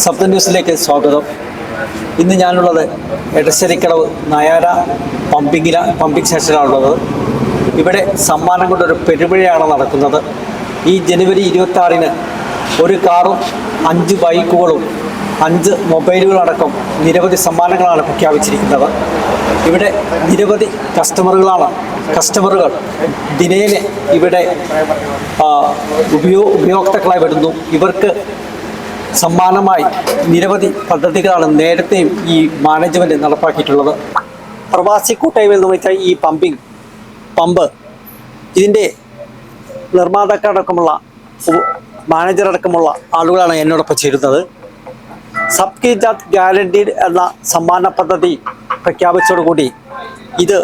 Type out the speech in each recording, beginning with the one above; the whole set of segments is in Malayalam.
സപ്ത ന്യൂസിലേക്ക് സ്വാഗതം. ഇന്ന് ഞാനുള്ളത് എടശ്ശേരിക്കടവ് നയാര പമ്പിങ്ങില പമ്പിംഗ് സ്റ്റേഷനിലാണുള്ളത്. ഇവിടെ സമ്മാനം കൊണ്ടൊരു പെരുമഴയാണ് നടക്കുന്നത്. ഈ ജനുവരി ഇരുപത്തി ആറിന് ഒരു കാറും അഞ്ച് ബൈക്കുകളും അഞ്ച് മൊബൈലുകളടക്കം നിരവധി സമ്മാനങ്ങളാണ് പ്രഖ്യാപിച്ചിരിക്കുന്നത്. ഇവിടെ നിരവധി കസ്റ്റമറുകളാണ് കസ്റ്റമറുകൾ ദിനേന ഇവിടെ ഉപയോ ഉപയോക്താക്കളായി വരുന്നു. ഇവർക്ക് സമ്മാനമായി നിരവധി പദ്ധതികളാണ് നേരത്തെയും ഈ മാനേജ്മെന്റ് നടപ്പാക്കിയിട്ടുള്ളത്. പ്രവാസി കൂട്ടായ്മയിൽ വെച്ചാൽ ഈ പമ്പിംഗ് പമ്പ് ഇതിന്റെ നിർമ്മാതാക്കളടക്കമുള്ള മാനേജറടക്കമുള്ള ആളുകളാണ് എന്നോടൊപ്പം ചേരുന്നത്. സബ് കി ജാത് ഗ്യാരണ്ടീഡ് എന്ന സമ്മാന പദ്ധതി പ്രഖ്യാപിച്ചതോടുകൂടി ഇത്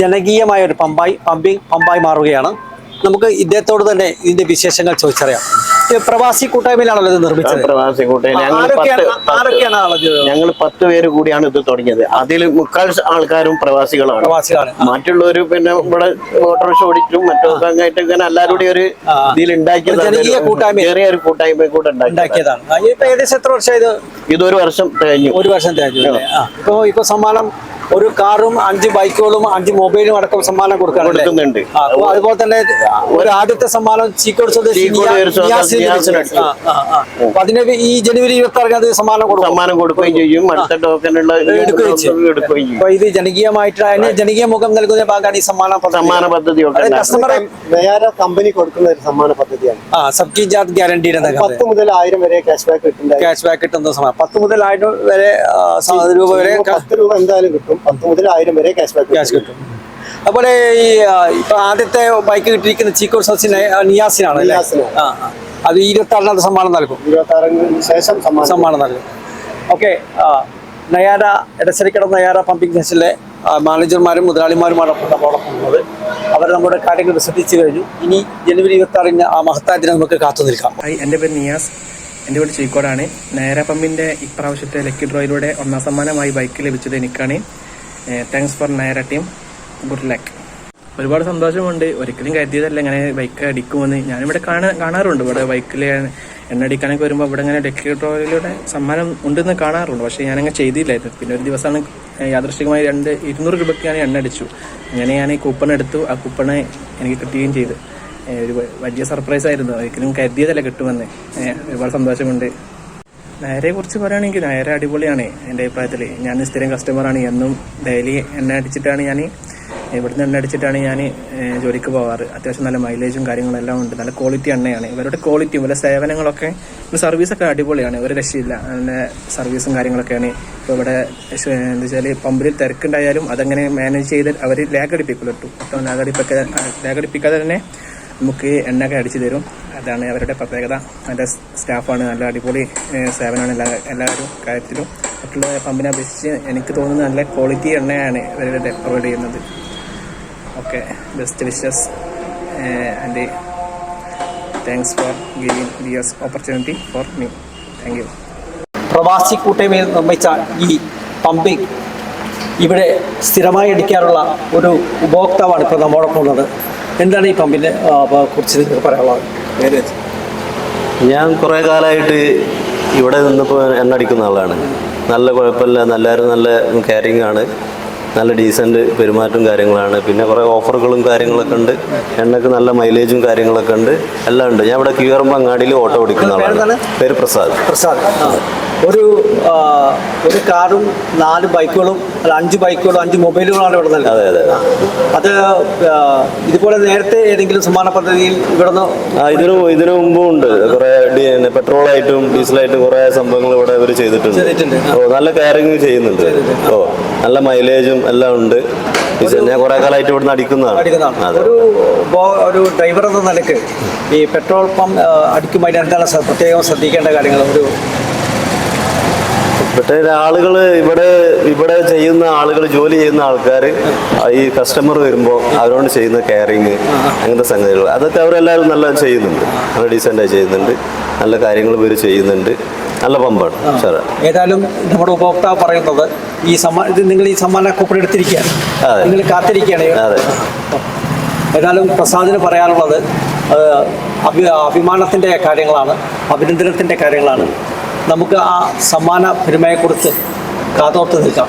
ജനകീയമായ ഒരു പമ്പായി പമ്പിംഗ് പമ്പായി മാറുകയാണ്. നമുക്ക് ഇദ്ദേഹത്തോട് തന്നെ ഇതിന്റെ വിശേഷങ്ങൾ ചോദിച്ചറിയാം. പ്രവാസി കൂട്ടായ്മയിലാണല്ലോ ഇത് നിർമ്മിച്ചത്. പ്രവാസി കൂട്ടായ്മ. ഞങ്ങൾ പത്ത് പേര് കൂടിയാണ് ഇത് തുടങ്ങിയത്. അതിൽ മുക്കാൽ ആൾക്കാരും പ്രവാസികളാണ്. പ്രവാസികളാണ്. മറ്റുള്ളവര് പിന്നെ ഇവിടെ ഓട്ടോറിക്ഷ ഓടിച്ചും മറ്റൊക്കെ ആയിട്ട് ഇങ്ങനെ എല്ലാവരും കൂടി ഒരു. ഇതിൽ ഉണ്ടാക്കിയത് ഒരു ജനകീയ കൂട്ടായ്മ. ചെറിയ ഒരു കൂട്ടായ്മ കൂടെ ഉണ്ടാക്കിയതാണ്. ഏകദേശം എത്ര വർഷം ഇത്? ഇതൊരു വർഷം കഴിഞ്ഞു ഒരു വർഷം ആ. ഇപ്പൊ ഇപ്പൊ സമ്മാനം ഒരു കാറും അഞ്ച് ബൈക്കുകളും അഞ്ച് മൊബൈലും അടക്കം സമ്മാനം കൊടുക്കാറുണ്ട്. കൊടുക്കുന്നുണ്ട്. അതുപോലെ തന്നെ ഒരു ആദ്യത്തെ സമ്മാനം ചീക്കോട് അതിന് ഈ ജനുവരി ഇരുപത്തി ആറിന് അത് സമ്മാനം കൊടുക്കും. സമ്മാനം കൊടുക്കുകയും ചെയ്യും. അടുത്ത ടോക്കനുള്ള എടുക്കുകയും അപ്പൊ ഇത് ജനകീയമായിട്ട് അതിന് ജനകീയ മുഖം നൽകുന്ന ഭാഗമാണ് ഈ സമ്മാന സമ്മാന പദ്ധതി കസ്റ്റമർ വേറെ കമ്പനി കൊടുക്കുന്ന ഒരു സമ്മാന പദ്ധതിയാണ്. ആ സബ്ജി ജാത് ഗ്യാരണ്ടിയുടെ പത്ത് മുതൽ ആയിരം വരെ ക്യാഷ് ബാക്ക് കിട്ടുന്ന ക്യാഷ് ബാക്ക് കിട്ടുന്ന സമയം പത്ത് മുതൽ ആയിരം വരെ രൂപ വരെ പത്ത് രൂപ എന്തായാലും കിട്ടും. പത്ത് മുതൽ ആയിരം വരെ ക്യാഷ് ബാക്ക് ക്യാഷ് കിട്ടും. അതുപോലെ ഈ ഇപ്പൊ ആദ്യത്തെ ബൈക്ക് കിട്ടിയിരിക്കുന്ന ചീക്കോ സ്വദേശി നിയാസിനാണ് അല്ലേ? ആ ആ. അത് ഇരുപത്തി ആറിനകത്ത് സമ്മാനം നൽകും. ഇരുപത്തി ആറിന് ശേഷം സമ്മാനം നൽകും. ഓക്കെ നയാര എടശ്ശേരിക്കട നയാര പമ്പിംഗ് സ്റ്റേഷനിലെ മാനേജർമാരും മുതലാളിമാരുമാണ് നമ്മളോടൊപ്പം ഉള്ളത്. അവർ നമ്മുടെ കാര്യങ്ങൾ ശ്രദ്ധിച്ചു കഴിഞ്ഞു. ഇനി ജനുവരി ഇരുപത്തി ആറിന് ആ മഹത്തായ ദിനം നമുക്ക് കാത്തു നിൽക്കാം. എന്റെ എന്റെ പേര് നിയാസ്. എന്റെ വീട് ചീക്കോടാണ്. നയാര പമ്പിന്റെ ഇപ്രാവശ്യത്തെ ലക്കി ഡ്രോയിലൂടെ ഒന്നാം സമ്മാനമായി ബൈക്ക് ലഭിച്ചത് എനിക്കാണ്. Thanks for Nayara team good luck ഒരുപാട് സന്തോഷമുണ്ട്. ഒരിക്കലും കരുതിയതല്ല ഇങ്ങനെ ബൈക്ക് അടിക്കുമെന്ന്. ഞാനിവിടെ കാണാ കാണാറുണ്ട്. ഇവിടെ ബൈക്കിൽ എണ്ണ അടിക്കാനൊക്കെ വരുമ്പോൾ ഇവിടെ ഇങ്ങനെ ഡ്രോയിലൂടെ സമ്മാനം ഉണ്ടെന്ന് കാണാറുണ്ട്. പക്ഷേ ഞാനങ്ങനെ ചെയ്തില്ലായിരുന്നു പിന്നെ ഒരു ദിവസമാണ് യാദൃശ്ചികമായി രണ്ട് ഇരുന്നൂറ് രൂപയ്ക്ക് ഞാൻ എണ്ണ അടിച്ചു. അങ്ങനെ ഞാൻ ഈ കൂപ്പൺ എടുത്തു. ആ കൂപ്പണ് എനിക്ക് കിട്ടുകയും ചെയ്തു. ഒരു വലിയ സർപ്രൈസ് ആയിരുന്നു. ഒരിക്കലും കരുതിയതല്ല കിട്ടുമെന്ന്. ഒരുപാട് സന്തോഷമുണ്ട്. നേരെ കുറിച്ച് പറയുകയാണെങ്കിൽ നേരെ അടിപൊളിയാണ് എന്റെ അഭിപ്രായത്തിൽ ഞാൻ സ്ഥിരം കസ്റ്റമറാണ് എന്നും ഡെയിലി എണ്ണ അടിച്ചിട്ടാണ് ഞാൻ ഇവിടുന്ന് എണ്ണ അടിച്ചിട്ടാണ് ഞാൻ ജോലിക്ക് പോകാറ്. അത്യാവശ്യം നല്ല മൈലേജും കാര്യങ്ങളെല്ലാം ഉണ്ട്. നല്ല ക്വാളിറ്റി എണ്ണയാണ്. ഇവരുടെ ക്വാളിറ്റി ഇവരുടെ സേവനങ്ങളൊക്കെ സർവീസൊക്കെ അടിപൊളിയാണ്. ഒരു രക്ഷയില്ല. നല്ല സർവീസും കാര്യങ്ങളൊക്കെയാണ്. ഇപ്പോൾ ഇവിടെ എന്താ വെച്ചാൽ പമ്പിൽ തിരക്കുണ്ടായാലും അതങ്ങനെ മാനേജ് ചെയ്ത് അവർ ലാഗടിപ്പിക്കുള്ളൂ അടിപ്പിക്കില്ല കേട്ടോ ഒട്ടും ലാഗ് അടിപ്പിക്കാതെ ലാഗ് അടിപ്പിക്കാതെ തന്നെ നമുക്ക് എണ്ണയൊക്കെ അടിച്ചു തരും. അതാണ് അവരുടെ പ്രത്യേകത. നല്ല സ്റ്റാഫാണ് നല്ല അടിപൊളി സേവനമാണ് എല്ലാ എല്ലാവരും കാര്യത്തിലും. മറ്റുള്ള പമ്പിനെ അപേക്ഷിച്ച് എനിക്ക് തോന്നുന്നത് നല്ല ക്വാളിറ്റി എണ്ണയാണ് ഇവരുടെ പ്രൊവൈഡ് ചെയ്യുന്നത്. Okay best wishes and thanks for giving this opportunity for me thank you പ്രവാസി കൂട്ടായ്മയിൽ നിർമ്മിച്ച ഈ പമ്പിംഗ് ഇവിടെ സ്ഥിരമായി അടിക്കാനുള്ള ഒരു ഉപഭോക്താവാണ് ഇപ്പോൾ നമ്മോടൊപ്പം ഉള്ളത്. എന്താണ് ഈ പമ്പിനെ കുറിച്ച് നിങ്ങൾക്ക് പറയാനുള്ളത്? ഞാൻ കുറേ കാലമായിട്ട് ഇവിടെ നിന്നിപ്പോൾ എണ്ണ അടിക്കുന്ന ആളാണ്. നല്ല കുഴപ്പമില്ല നല്ലവരും നല്ല കാരിങ് ആണ്. നല്ല ഡീസന്റ് പെരുമാറ്റവും കാര്യങ്ങളാണ്. പിന്നെ കുറേ ഓഫറുകളും കാര്യങ്ങളൊക്കെ ഉണ്ട്. എണ്ണക്ക് നല്ല മൈലേജും കാര്യങ്ങളൊക്കെ ഉണ്ട്. എല്ലാം ഉണ്ട്. ഞാൻ ഇവിടെ കീറുമ്പോൾ അങ്ങാടിയിൽ ഓട്ടോ ഓടിക്കുന്ന ആളാണ്? പേര് പ്രസാദ്. പ്രസാദ്. ഒരു ഒരു കാറും നാല് ബൈക്കുകളും അല്ല അഞ്ച് ബൈക്കുകളും അഞ്ച് മൊബൈലുകളാണ് ഇവിടെ നൽകുന്നത്. അതെ അതെ അത്. ഇതുപോലെ നേരത്തെ ഏതെങ്കിലും സമ്മാന പദ്ധതിയിൽ ഇവിടെ നിന്ന് ഇതിനു ഇതിനു മുമ്പും ഉണ്ട്. കുറേ പെട്രോളായിട്ടും ഡീസലായിട്ടും കുറെ സംഭവങ്ങൾ ഇവിടെ ഇവർ ചെയ്തിട്ടുണ്ട്. ഓ നല്ല കെയറിങ് ചെയ്യുന്നുണ്ട്. ഓ നല്ല മൈലേജും എല്ലാം ഉണ്ട്. ഞാൻ കുറെ കാലമായിട്ട് ഇവിടുന്ന് അടിക്കുന്നതാണ്. ഒരു ഒരു ഡ്രൈവർ എന്ന നിലയ്ക്ക് ഈ പെട്രോൾ പമ്പ് അടിക്കുമ്പോൾ അതിന് എന്താണ് പ്രത്യേകം ശ്രദ്ധിക്കേണ്ട കാര്യങ്ങൾ. ഒരു പക്ഷേ ആളുകൾ ഇവിടെ ഇവിടെ ചെയ്യുന്ന ആളുകൾ ജോലി ചെയ്യുന്ന ആൾക്കാർ ഈ കസ്റ്റമർ വരുമ്പോൾ അവരോട് ചെയ്യുന്ന കെയറിങ് അങ്ങനത്തെ സംഗതികൾ അതൊക്കെ അവരെല്ലാവരും നല്ല ചെയ്യുന്നുണ്ട്. നല്ല ഡീസന്റായി ചെയ്യുന്നുണ്ട്. നല്ല കാര്യങ്ങൾ ഇവർ ചെയ്യുന്നുണ്ട്. നല്ല പമ്പാണ്. സാറേ. ഏതായാലും നമ്മുടെ ഉപഭോക്താവ് പറയുന്നത് ഈ സമ്മാനം നിങ്ങൾ ഈ സമ്മാന കൂപ്പൺ എടുത്തിരിക്കുകയാണ്. അതെ. നിങ്ങൾ കാത്തിരിക്കുകയാണ്. അതെ. ഏതായാലും പ്രസാദിന് പറയാനുള്ളത് അഭിമാനത്തിന്റെ കാര്യങ്ങളാണ് അഭിനന്ദനത്തിന്റെ കാര്യങ്ങളാണ്. നമുക്ക് ആ സമ്മാന പെരുമയെക്കുറിച്ച് കാതോർത്ത് നിൽക്കാം.